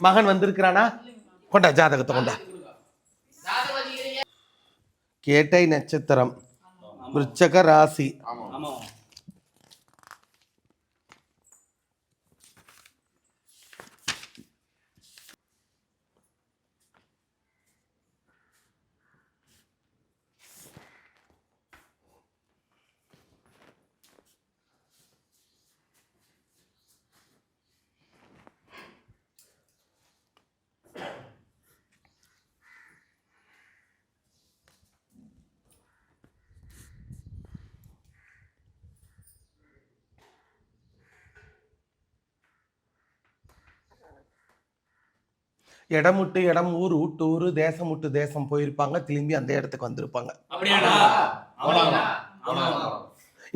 மகன் வந்திருக்கிறானா? கொண்டா ஜாதகத்தை கொண்டா. கேட்டை நட்சத்திரம் விருச்சக ராசி. இடம் விட்டு இடம் ஊர் விட்டு ஊர் தேசம் விட்டு தேசம் போயிருப்பாங்க. திரும்பி அந்த இடத்துக்கு வந்திருப்பாங்க.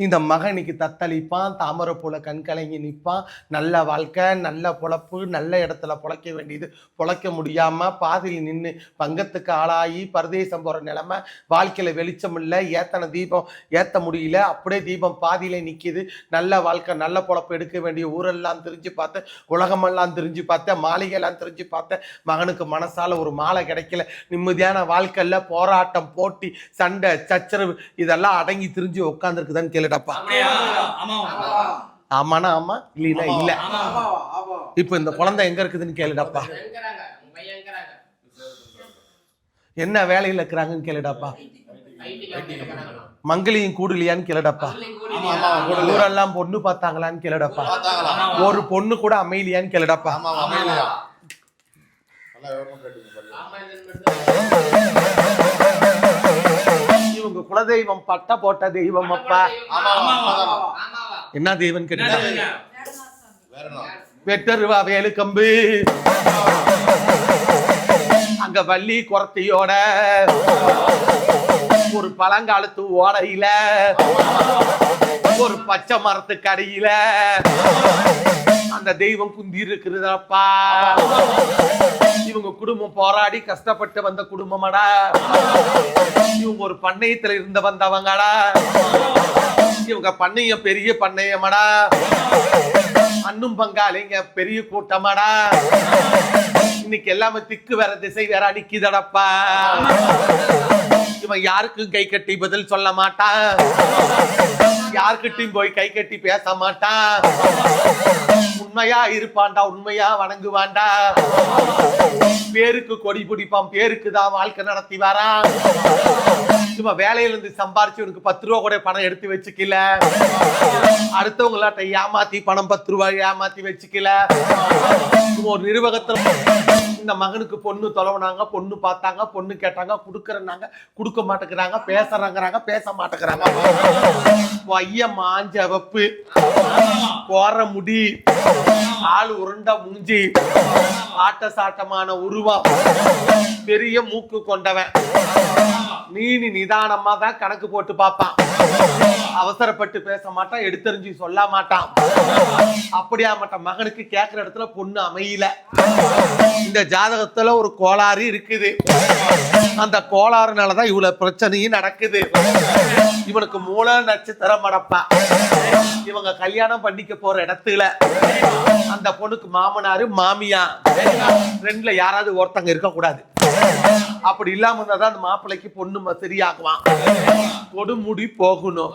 இந்த மகனுக்கு தத்தளிப்பான் தாமரை போல கண்கலங்கி நிற்பான். நல்ல வாழ்க்கை நல்ல பொழப்பு நல்ல இடத்துல பொழைக்க வேண்டியது. பொழைக்க முடியாமல் பாதியில் நின்று பங்கத்துக்கு ஆளாகி பரதேசம் போகிற நிலமை வாழ்க்கையில் வெளிச்சம் இல்லை ஏத்தனை தீபம் ஏற்ற முடியல அப்படியே தீபம் பாதியில் நிற்கிது நல்ல வாழ்க்கை நல்ல பொழப்பு எடுக்க வேண்டிய ஊரெல்லாம் தெரிஞ்சு பார்த்தேன் உலகமெல்லாம் தெரிஞ்சு பார்த்தேன் மாளிகையெல்லாம் தெரிஞ்சு பார்த்தேன் மகனுக்கு மனசால் ஒரு மாலை கிடைக்கல. நிம்மதியான வாழ்க்கையில் போராட்டம் போட்டி சண்டை சச்சரவு இதெல்லாம் அடங்கி திரிஞ்சு உட்காந்துருக்குதான்னு கேளுடப்பா. ஆமானா ஆமா. இல்ல. ஆமா. இப்போ இந்த குழந்தை எங்க இருக்குதுன்னு கேளுடப்பா. என்ன வேலையில இருக்கிறாங்கன்னு கேளுடப்பா. மங்கலியும் கூடலையான்னு கேளுடப்பா. ஊரெல்லாம் பொண்ணு பார்த்தாங்களான்னு கேளுடப்பா. ஒரு பொண்ணு கூட அமையலையான்னு கேளுடப்பா. நல்லா இவங்க குலதெய்வம் பட்ட போட்ட தெய்வம் அப்பா. ஆமா ஆமா ஆமா என்ன தெய்வம் கேட்டா? வெட்டருவா வேலு கம்பு அங்க வள்ளி குரத்தையோட ஒரு பழங்காலத்து ஓடையில ஒரு பச்சை மரத்துக்கு அடியில அந்த தெய்வம் குந்தி இருக்கிறதப்பா இவங்க குடும்பம் போராடி கஷ்டப்பட்டு வந்த குடும்பமாடா. இவங்க ஒரு பண்ணையத்துல இருந்து வந்தவங்கடா. இவங்க பண்ணையம் பெரிய பண்ணையமாடா. அண்ணும் பங்காளிங்க பெரிய கூட்டமாடா. இன்னைக்கு எல்லாமே திக்கு வேற திசை வேற அடிக்குதடப்பா. இவன் யாருக்கும் கை கட்டி பதில் சொல்ல மாட்டான். யாருக்கிட்டையும் போய் கை கட்டி பேச மாட்டான். உண்மையா இருப்பான்டா உண்மையா வணங்குவான்டா. பேருக்கு கொடி பிடிப்பான் பேருக்கு தான் வாழ்க்கை நடத்தி வரான். சும்மா வேலையில இருந்து சம்பாரிச்சு உனக்கு பத்து ரூபா கூட பணம் எடுத்து வச்சுக்கல. அடுத்தவங்களாட்ட ஏமாத்தி பணம் பத்து ரூபாய் ஏமாத்தி வச்சுக்கல. ஒரு நிர்வாகத்துல இந்த மகனுக்கு பொண்ணு தொலைவுனாங்க பொண்ணு பார்த்தாங்க பொண்ணு கேட்டாங்க கொடுக்குறனாங்க கொடுக்க மாட்டேங்கிறாங்க பேசுறாங்கிறாங்க பேச மாட்டேங்கிறாங்க. பையன் மாஞ்ச வப்பு. போற முடி. ஆள் உருண்ட மூஞ்சி. ஆட்ட சாட்டமான உருவம். பெரிய மூக்கு கொண்டவன். நீனி நிதானமா தான் கணக்கு போட்டு பார்ப்பான். அவசரப்பட்டு பேச மாட்டான் எடுத்தறிஞ்சு சொல்ல மாட்டான். அப்படியா மாட்டான் மகனுக்கு கேட்கிற இடத்துல பொண்ணு அமையல. இந்த ஜாதகத்துல ஒரு கோளாறு இருக்குது. அந்த கோளாறுனாலதான் இவ்வளவு பிரச்சனையும் நடக்குது. இவனுக்கு மூல நட்சத்திரம் மடப்பா. இவங்க கல்யாணம் பண்ணிக்க போற இடத்துல அந்த பொண்ணுக்கு மாமனாரு மாமியா ரெண்டுல யாராவது ஒருத்தங்க இருக்க கூடாது அப்படி இல்லாம இருந்தாதான் அந்த மாப்பிள்ளைக்கு பொண்ணு சரியாகுவான். கொடுமுடி போகணும்.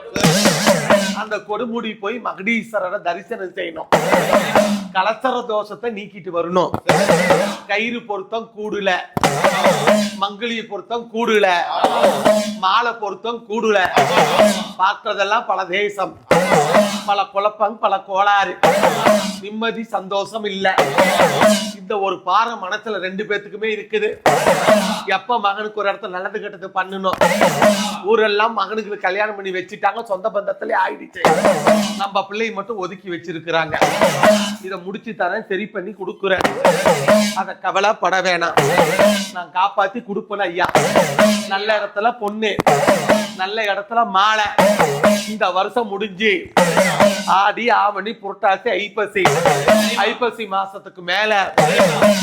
அந்த கொடுமுடி போய் மகடீஸ்வரரை தரிசனம் செய்யணும். கலசர தோஷத்தை நீக்கிட்டு வரணும். கயிறு பொருத்தம் கூடுல. மங்கிலிய பொருத்தம் கூடுல. மாலை பொருத்தம் கூடுல. பார்த்ததெல்லாம் பல தேசம். பல குழப்பம் பல கோளாறு. நிம்மதி சந்தோஷம் இல்ல. இந்த ஒரு பாறை மனசுல ரெண்டு பேத்துக்குமே இருக்குது. எப்ப மகனுக்கு ஒரு இடத்துல நல்லது கெட்டது பண்ணணும் ஊரெல்லாம் மகனுக்கு கல்யாணம் பண்ணி வச்சுட்டாங்க. சொந்த பந்தத்திலே ஆயிடுச்சு. நம்ம பிள்ளையை மட்டும் ஒதுக்கி வச்சிருக்கிறாங்க. இதை முடிச்சு தரேன் சரி பண்ணி கொடுக்குறேன். அத கவலைப்பட வேணாம். நான் காப்பாத்தி கொடுப்பேன் ஐயா. நல்ல இடத்துல பொண்ணு நல்ல இடத்துல மாலை. இந்த வருஷம் முடிஞ்சு ஆடி ஆவணி புரட்டாசி ஐப்பசி. ஐப்பசி மாசத்துக்கு மேல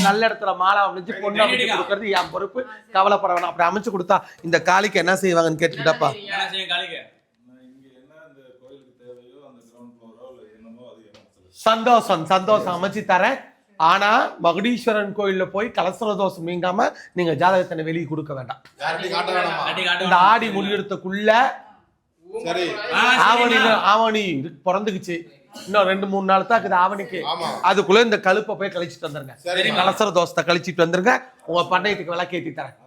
நல்ல இடத்துல மாலை அமைஞ்சு பொண்ணு அமைச்சு கொடுக்கறது என் பொறுப்பு. கவலைப்பட வேணாம். அப்படி அமைச்சு கொடுத்தா இந்த காளிக்கு என்ன செய்வாங்கன்னு கேட்டுக்கிட்டப்பா என்ன செய்யும் காளிக்கு இங்க என்ன அந்த கோயிலுக்கு தேவையோ அந்த கிரவுண்ட் ஃப்ளோரோ இல்ல என்னமோ அது எனக்கு சொல்லுங்க சந்தோஷம் சந்தோஷம் அமைச்சு தரேன். ஆனா மகுடீஸ்வரன் கோயில்ல போய் கலசர தோஷம் நீங்காம நீங்க ஜாதகத்தை வெளியே கொடுக்க வேண்டாம். இந்த ஆடி முடியறதுக்குள்ள ஆவணி. ஆவணி பிறந்துக்குச்சு. இன்னும் ரெண்டு மூணு நாள் தான் இருக்குது ஆவணிக்கு. அதுக்குள்ள இந்த கழுப்பை போய் கழிச்சிட்டு வந்துருங்க. கலசர தோசத்தை கழிச்சிட்டு வந்துருங்க. உங்க பண்ணையத்துக்கு விளக்கேத்தி தரேன்.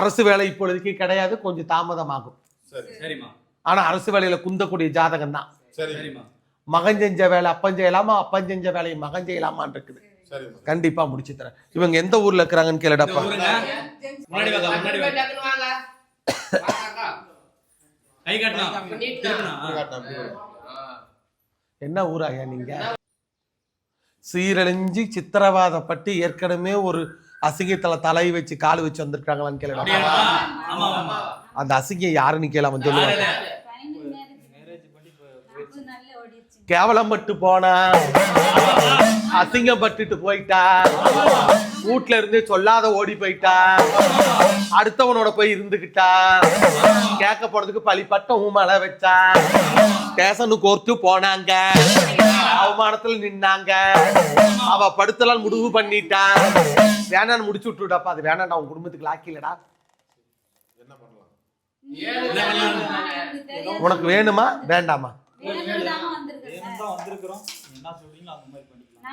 அரசு வேலை இப்பொழுதுக்கு கிடையாது கொஞ்சம் தாமதமாகும். ஆனா அரசு வேலையில குந்தக்கூடிய ஜாதகம் தான் மகன் செஞ்ச வேலை அப்பன் செய்யலாமா அப்பன் செஞ்ச வேலையை மகன் செய்யலாமான்னு இருக்குது கண்டிப்பா முடிச்சு தரேன். இவங்க எந்த ஊர்ல இருக்கிறாங்கன்னு கேளுடப்பா. என்ன ஊராயா நீங்க? சீரழிஞ்சு சித்திரவாதப்பட்டு ஏற்கனவே ஒரு அசிங்கத்துல தலை வச்சு கால் வச்சு வந்திருக்காங்களான்னு கேளுடா அந்த அசிங்கம் யாருன்னு கேளாம சொல்லுவாங்க கேவலப்பட்டு போனா. அசிங்கப்பட்டுட்டு போயிட்டா. வீட்ல இருந்து சொல்லாத ஓடி போயிட்டா. அடுத்தவனோட போய் இருந்துகிட்டா. கேட்க போனதுக்கு பழிப்பட்ட ஊமலை வச்சா. ஸ்டேஷனுக்கு கோர்த்து போனாங்க. அவமானத்துல நின்னாங்க. அவ படுத்தலாம் முடிவு பண்ணிட்டா. வேணான்னு முடிச்சு விட்டுடாப்பா அது வேணாம் உன் குடும்பத்துக்கு லாக்கிலடா என்ன பண்ணலாம்? உனக்கு வேணுமா? வேண்டாமா வந்திருக்கிறோம் என்ன சொல்றீங்களோ அந்த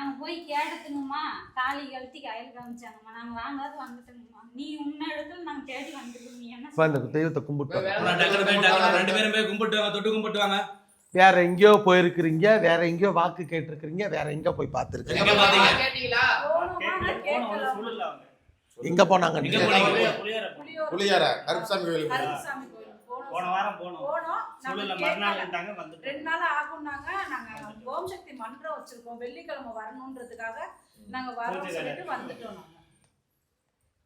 மாதிரி பண்ணிக்கலாம் நாங்க போய் கேட்டதுங்கம்மா தாலி கழட்டி கையில் காமிச்சாங்கம்மா. நாங்க வாங்காத வந்துட்டோங்கம்மா நீ உன்ன இடத்துல நாங்க தேடி வந்துருக்கோம் நீ என்ன இப்ப இந்த தெய்வத்தை கும்பிட்டு ரெண்டு பேரும் போய் கும்பிட்டு வாங்க தொட்டு கும்பிட்டு வாங்க. வேற எங்கேயோ போயிருக்கிறீங்க வேற எங்கேயோ வாக்கு கேட்டிருக்கிறீங்க வேற எங்க போய் பார்த்திருக்கீங்க எங்க போனாங்க? புளியார கருப்புசாமி கோயிலுக்கு. போன வாரம் போனோம். ரெண்டு நாள் ஆகும்னாங்க. நாங்க ஓம் சக்தி மன்றம் வச்சிருக்கோம். வெள்ளிக்கிழமை வரணுன்றதுக்காக நாங்க வரோம் சொல்லிட்டு வந்துட்டோம் நாங்க.